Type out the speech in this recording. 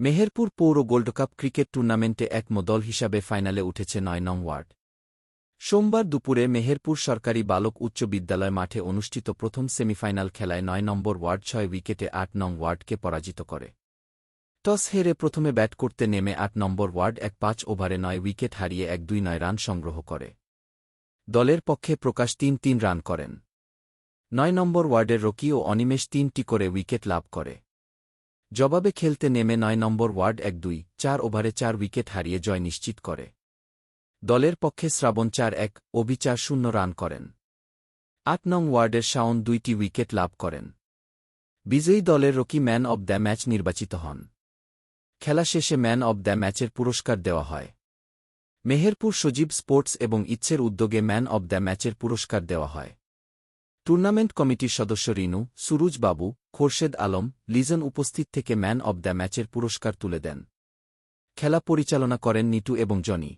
মেহেরপুর পৌর gold cup cricket টুর্নামেন্টে একম দল হিসাবে ফাইনালে উঠেছে নয় নং ওয়ার্ড। সোমবার দুপুরে মেহেরপুর সরকারি বালক উচ্চ বিদ্যালয় মাঠে অনুষ্ঠিত প্রথম সেমিফাইনাল খেলায় নয় নম্বর ওয়ার্ড ছয় উইকেটে আট নং ওয়ার্ডকে পরাজিত করে। টস হেরে প্রথমে ব্যাট করতে নেমে আট নম্বর ওয়ার্ড এক পাঁচ ওভারে নয় উইকেট হারিয়ে এক দুই নয় রান সংগ্রহ করে। দলের পক্ষে প্রকাশ তিন তিন রান করেন। নয় নম্বর ওয়ার্ডের রকি ও অনিমেষ তিনটি করে উইকেট লাভ করে। জবাবে খেলতে নেমে নয় নম্বর ওয়ার্ড এক দুই, চার ওভারে চার উইকেট হারিয়ে জয় নিশ্চিত করে। দলের পক্ষে শ্রাবণ চার এক অভি চার শূন্য রান করেন। আট নং ওয়ার্ডের শাওন দুইটি উইকেট লাভ করেন। বিজয়ী দলের Rocky man of the match নির্বাচিত হন। খেলা শেষে ম্যান অব দ্য ম্যাচের পুরস্কার দেওয়া হয়। মেহেরপুর সজীব স্পোর্টস এবং ইচ্ছের উদ্যোগে ম্যান অব দ্য ম্যাচের পুরস্কার দেওয়া হয়। টুর্নামেন্ট কমিটির সদস্য রিনু, সুরুজ বাবু, খোরশেদ আলম, লিজন উপস্থিত থেকে ম্যান অব দ্য ম্যাচের পুরস্কার তুলে দেন। খেলা পরিচালনা করেন নিটু এবং জনি।